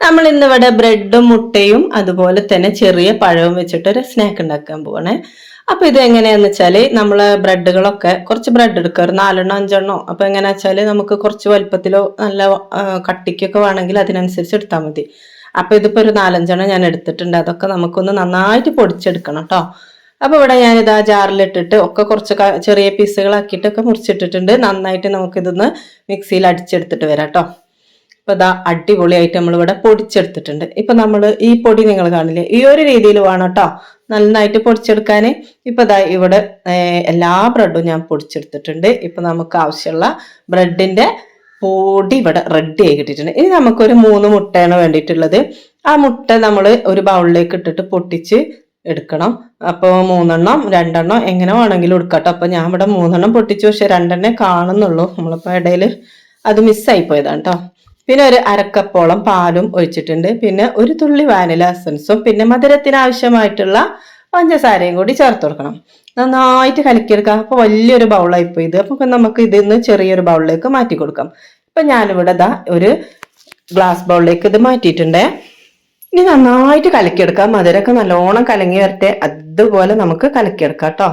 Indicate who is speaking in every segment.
Speaker 1: നമ്മൾ ഇന്നിവിടെ ബ്രെഡും മുട്ടയും അതുപോലെ തന്നെ ചെറിയ പഴവും വെച്ചിട്ട് ഒരു സ്നാക്ക് ഉണ്ടാക്കാൻ പോകണേ അപ്പൊ ഇത് എങ്ങനെയാന്ന് വെച്ചാൽ നമ്മൾ ബ്രെഡുകളൊക്കെ കുറച്ച് ബ്രെഡ് എടുക്കുക. ഒരു നാലെണ്ണോ അഞ്ചെണ്ണോ. അപ്പൊ എങ്ങനെയാ വെച്ചാൽ നമുക്ക് കുറച്ച് വലുപ്പത്തിലോ നല്ല കട്ടിക്കൊക്കെ വേണമെങ്കിൽ അതിനനുസരിച്ച് എടുത്താൽ മതി. അപ്പൊ ഇതിപ്പോ ഒരു നാലഞ്ചെണ്ണം ഞാൻ എടുത്തിട്ടുണ്ട്. അതൊക്കെ നമുക്കൊന്ന് നന്നായിട്ട് പൊടിച്ചെടുക്കണം കേട്ടോ അപ്പൊ ഇവിടെ ഞാൻ ഇതാ ജാറിലിട്ടിട്ട് ഒക്കെ കുറച്ച് ചെറിയ പീസുകളാക്കിയിട്ടൊക്കെ മുറിച്ചിട്ടിട്ടുണ്ട്. നന്നായിട്ട് നമുക്കിതൊന്ന് മിക്സിയിൽ അടിച്ചെടുത്തിട്ട് വരാം കേട്ടോ ഇപ്പൊ ഇതാ അടിപൊളിയായിട്ട് നമ്മൾ ഇവിടെ പൊടിച്ചെടുത്തിട്ടുണ്ട്. ഇപ്പൊ നമ്മൾ ഈ പൊടി നിങ്ങൾ കാണില്ലേ? ഈ ഒരു രീതിയിൽ വേണം കേട്ടോ നന്നായിട്ട് പൊടിച്ചെടുക്കാൻ ഇപ്പൊ ഇതാ ഇവിടെ എല്ലാ ബ്രെഡും ഞാൻ പൊടിച്ചെടുത്തിട്ടുണ്ട്. ഇപ്പൊ നമുക്ക് ആവശ്യമുള്ള ബ്രെഡിന്റെ പൊടി ഇവിടെ റെഡി ആയി കിട്ടിയിട്ടുണ്ട്. ഇനി നമുക്കൊരു മൂന്ന് മുട്ടയാണ് വേണ്ടിയിട്ടുള്ളത്. ആ മുട്ട നമ്മൾ ഒരു ബൗളിലേക്ക് ഇട്ടിട്ട് പൊട്ടിച്ച് എടുക്കണം. അപ്പോൾ മൂന്നെണ്ണം രണ്ടെണ്ണം എങ്ങനെ വേണമെങ്കിലും എടുക്കട്ടോ അപ്പോൾ ഞാൻ ഇവിടെ മൂന്നെണ്ണം പൊട്ടിച്ചു. പക്ഷെ രണ്ടെണ്ണേ കാണുന്നുള്ളൂ. നമ്മളിപ്പോൾ ഇടയിൽ അത് മിസ്സായി പോയതാണ് കേട്ടോ പിന്നെ ഒരു അരക്കപ്പോളം പാലും ഒഴിച്ചിട്ടുണ്ട്. പിന്നെ ഒരു തുള്ളി വാനില എസൻസും പിന്നെ മധുരത്തിന് ആവശ്യമായിട്ടുള്ള പഞ്ചസാരയും കൂടി ചേർത്ത് കൊടുക്കണം. നന്നായിട്ട് കലക്കിയെടുക്കാം അപ്പോൾ വലിയൊരു ബൗളായിപ്പോയി ഇത്. അപ്പോൾ നമുക്ക് ഇതിൽ നിന്ന് ചെറിയൊരു ബൗളിലേക്ക് മാറ്റി കൊടുക്കാം. ഇപ്പം ഞാനിവിടെ ദാ ഒരു ഗ്ലാസ് ബൗളിലേക്ക് ഇത് മാറ്റിയിട്ടുണ്ടേ. ഇനി നന്നായിട്ട് കലക്കിയെടുക്കാം. മധുരമൊക്കെ നല്ലോണം കലങ്ങി വരട്ടെ. അതുപോലെ നമുക്ക് കലക്കിയെടുക്കാം കേട്ടോ.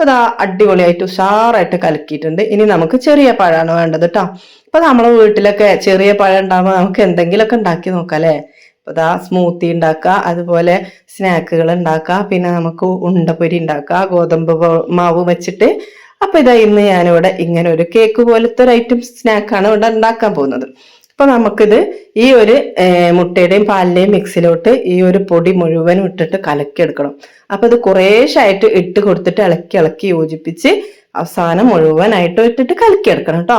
Speaker 1: അപ്പൊ ഇതാ അടിപൊളിയായിട്ട് ഉഷാറായിട്ട് കലക്കിയിട്ടുണ്ട്. ഇനി നമുക്ക് ചെറിയ പഴമാണ് വേണ്ടത് കേട്ടോ അപ്പൊ നമ്മളെ വീട്ടിലൊക്കെ ചെറിയ പഴം ഉണ്ടാകുമ്പോൾ നമുക്ക് എന്തെങ്കിലുമൊക്കെ ഉണ്ടാക്കി നോക്കാം അല്ലേ അപ്പൊ ഇതാ സ്മൂത്തി ഉണ്ടാക്കുക അതുപോലെ സ്നാക്കുകൾ ഉണ്ടാക്കുക പിന്നെ നമുക്ക് ഉണ്ടപ്പൊരി ഉണ്ടാക്കുക ഗോതമ്പ് മാവ് വെച്ചിട്ട് അപ്പൊ ഇതാ ഇന്ന് ഞാനിവിടെ ഇങ്ങനെ ഒരു കേക്ക് പോലത്തെ ഒരു ഐറ്റം സ്നാക്കാണ് ഇവിടെ ഉണ്ടാക്കാൻ പോകുന്നത്. അപ്പൊ നമുക്കിത് ഈ ഒരു മുട്ടയുടെയും പാലിന്റെയും മിക്സിലോട്ട് ഈ ഒരു പൊടി മുഴുവനും ഇട്ടിട്ട് കലക്കിയെടുക്കണം. അപ്പൊ ഇത് കുറേശ്ശായിട്ട് ഇട്ട് കൊടുത്തിട്ട് ഇളക്കി ഇളക്കി യോജിപ്പിച്ച് അവസാനം മുഴുവനായിട്ട് ഇട്ടിട്ട് കലക്കിയെടുക്കണം കേട്ടോ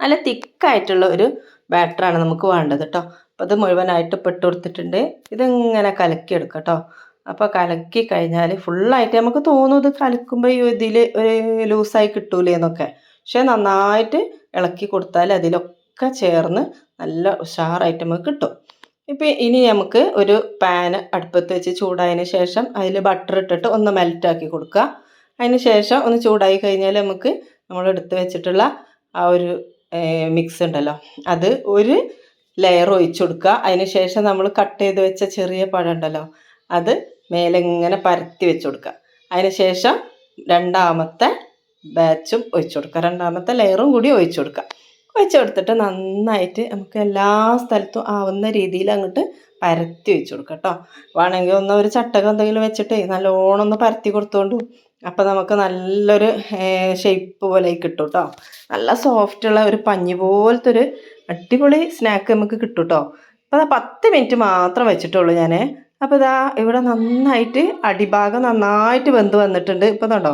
Speaker 1: നല്ല തിക്കായിട്ടുള്ള ഒരു ബാറ്ററാണ് നമുക്ക് വേണ്ടത് കേട്ടോ അപ്പോൾ അത് മുഴുവനായിട്ട് പെട്ട് കൊടുത്തിട്ടുണ്ട്. ഇതിങ്ങനെ കലക്കിയെടുക്കാം കേട്ടോ അപ്പോൾ കലക്കി കഴിഞ്ഞാൽ ഫുള്ളായിട്ട് നമുക്ക് തോന്നും ഇത് കലക്കുമ്പോൾ ഇതിൽ ഒരു ലൂസായി കിട്ടൂലേ എന്നൊക്കെ പക്ഷെ നന്നായിട്ട് ഇളക്കി കൊടുത്താൽ അതിലൊക്കെ ചേർന്ന് നല്ല ഉഷാറായിട്ട് നമുക്ക് കിട്ടും. ഇപ്പം ഇനി നമുക്ക് ഒരു പാന് അടുപ്പത്ത് വെച്ച് ചൂടായതിന് ശേഷം അതിൽ ബട്ടർ ഇട്ടിട്ട് ഒന്ന് മെൽറ്റാക്കി കൊടുക്കുക. അതിന് ശേഷം ഒന്ന് ചൂടായി കഴിഞ്ഞാൽ നമുക്ക് നമ്മൾ എടുത്ത് വെച്ചിട്ടുള്ള ആ ഒരു മിക്സ് ഉണ്ടല്ലോ. അത് ഒരു ലെയർ ഒഴിച്ചു കൊടുക്കുക. അതിന് ശേഷം നമ്മൾ കട്ട് ചെയ്ത് വെച്ച ചെറിയ പഴം ഉണ്ടല്ലോ അത് മേലെ ഇങ്ങനെ പരത്തി വെച്ച് കൊടുക്കുക. അതിന് ശേഷം രണ്ടാമത്തെ ബാച്ചും ഒഴിച്ചു കൊടുക്കുക രണ്ടാമത്തെ ലെയറും കൂടി ഒഴിച്ചു കൊടുക്കുക ഒഴിച്ചു കൊടുത്തിട്ട് നന്നായിട്ട് നമുക്ക് എല്ലാ സ്ഥലത്തും ആവുന്ന രീതിയിൽ അങ്ങോട്ട് പരത്തി വെച്ച് കൊടുക്കുക കേട്ടോ വേണമെങ്കിൽ ഒന്ന് ഒരു ചട്ടകം എന്തെങ്കിലും വെച്ചിട്ട് നല്ലോണം ഒന്ന് പരത്തി കൊടുത്തോണ്ടു അപ്പം നമുക്ക് നല്ലൊരു ഷേപ്പ് പോലെ കിട്ടും കേട്ടോ നല്ല സോഫ്റ്റുള്ള ഒരു പഞ്ഞി പോലത്തെ ഒരു അടിപൊളി സ്നാക്ക് നമുക്ക് കിട്ടും കേട്ടോ അപ്പോൾ അതാ പത്ത് മിനിറ്റ് മാത്രം വെച്ചിട്ടുള്ളൂ ഞാൻ അപ്പോൾ ഇതാ ഇവിടെ നന്നായിട്ട് അടിഭാഗം നന്നായിട്ട് വെന്ത് വന്നിട്ടുണ്ട്. ഇപ്പോൾ കണ്ടോ?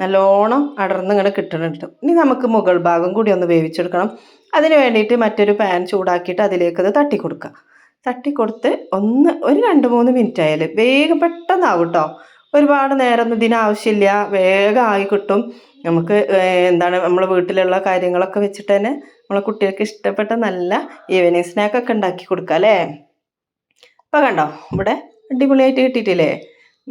Speaker 1: നല്ലോണം അടർന്ന് ഇങ്ങനെ കിട്ടുന്നുണ്ട് ഇനി നമുക്ക് മുകൾ ഭാഗം കൂടി ഒന്ന് വേവിച്ചെടുക്കണം. അതിന് വേണ്ടിയിട്ട് മറ്റൊരു പാൻ ചൂടാക്കിയിട്ട് അതിലേക്ക് അത് തട്ടി കൊടുക്കുക തട്ടി കൊടുത്ത് ഒന്ന് ഒരു രണ്ട് മൂന്ന് മിനിറ്റ് ആയാൽ വേഗം പെട്ടെന്നാവും കേട്ടോ ഒരുപാട് നേരമൊന്നും ഇതിനാവശ്യമില്ല വേഗം ആയി കിട്ടും. നമുക്ക് എന്താണ് നമ്മളെ വീട്ടിലുള്ള കാര്യങ്ങളൊക്കെ വെച്ചിട്ട് തന്നെ നമ്മളെ കുട്ടികൾക്ക് ഇഷ്ടപ്പെട്ട നല്ല ഈവനിങ് സ്നാക്കൊക്കെ ഉണ്ടാക്കി കൊടുക്കാം അല്ലേ? ഇപ്പം കണ്ടോ? ഇവിടെ അടിപൊളിയായിട്ട് കിട്ടിയിട്ടില്ലേ?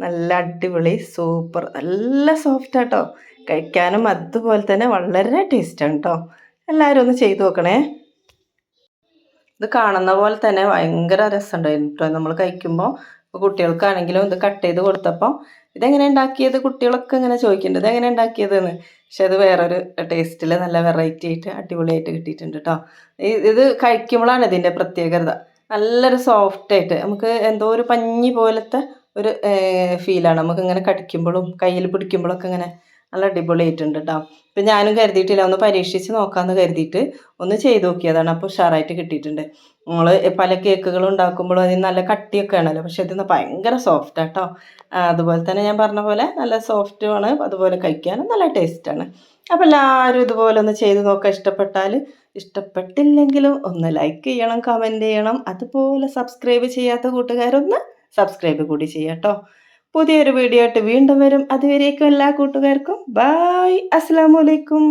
Speaker 1: നല്ല അടിപൊളി സൂപ്പർ നല്ല സോഫ്റ്റ് ആട്ടോ. കഴിക്കാനും അതുപോലെ തന്നെ വളരെ ടേസ്റ്റാണ് കേട്ടോ എല്ലാവരും ഒന്ന് ചെയ്തു നോക്കണേ. ഇത് കാണുന്ന പോലെ തന്നെ ഭയങ്കര രസമുണ്ടായിരുന്നു കേട്ടോ നമ്മൾ കഴിക്കുമ്പോൾ ഇപ്പോൾ കുട്ടികൾക്കാണെങ്കിലും ഇത് കട്ട് ചെയ്ത് കൊടുത്തപ്പോൾ ഇതെങ്ങനെ ഉണ്ടാക്കിയത്? കുട്ടികളൊക്കെ ഇങ്ങനെ ചോദിക്കുന്നുണ്ട്. ഇതെങ്ങനെ ഉണ്ടാക്കിയതെന്ന്. പക്ഷെ അത് വേറൊരു ടേസ്റ്റിൽ നല്ല വെറൈറ്റി ആയിട്ട് അടിപൊളിയായിട്ട് കിട്ടിയിട്ടുണ്ട് കേട്ടോ ഇത് കഴിക്കുമ്പോഴാണ് ഇതിന്റെ പ്രത്യേകത. നല്ലൊരു സോഫ്റ്റായിട്ട് നമുക്ക് എന്തോ ഒരു പഞ്ഞി പോലത്തെ ഒരു ഫീലാണ് നമുക്ക് ഇങ്ങനെ കടിക്കുമ്പോഴും കയ്യിൽ പിടിക്കുമ്പോഴൊക്കെ ഇങ്ങനെ നല്ല അടിപൊളിയായിട്ടുണ്ട് കേട്ടോ ഇപ്പം ഞാനും കരുതിയിട്ടില്ല. ഒന്ന് പരീക്ഷിച്ച് നോക്കാമെന്ന് കരുതിയിട്ട് ഒന്ന് ചെയ്ത് നോക്കിയതാണ്. അപ്പോൾ ഉഷാറായിട്ട് കിട്ടിയിട്ടുണ്ട്. നമ്മൾ പല കേക്കുകൾ ഉണ്ടാക്കുമ്പോഴും അതിന് നല്ല കട്ടിയൊക്കെ ആണല്ലോ. പക്ഷെ ഇതിന് ഭയങ്കര സോഫ്റ്റ് ആട്ടോ അതുപോലെ തന്നെ ഞാൻ പറഞ്ഞ പോലെ നല്ല സോഫ്റ്റുമാണ് അതുപോലെ കഴിക്കാനും നല്ല ടേസ്റ്റാണ് അപ്പോൾ എല്ലാവരും ഇതുപോലെ ഒന്ന് ചെയ്ത് നോക്കാൻ ഇഷ്ടപ്പെട്ടാൽ ഇഷ്ടപ്പെട്ടില്ലെങ്കിലും ഒന്ന് ലൈക്ക് ചെയ്യണം കമന്റ് ചെയ്യണം. അതുപോലെ സബ്സ്ക്രൈബ് ചെയ്യാത്ത കൂട്ടുകാരൊന്ന് സബ്സ്ക്രൈബ് കൂടി ചെയ്യാം കേട്ടോ പുതിയൊരു വീഡിയോ ആയിട്ട് വീണ്ടും വരും. അതുവരേക്കും എല്ലാ കൂട്ടുകാർക്കും. ബായ് അസ്സാം വലൈക്കും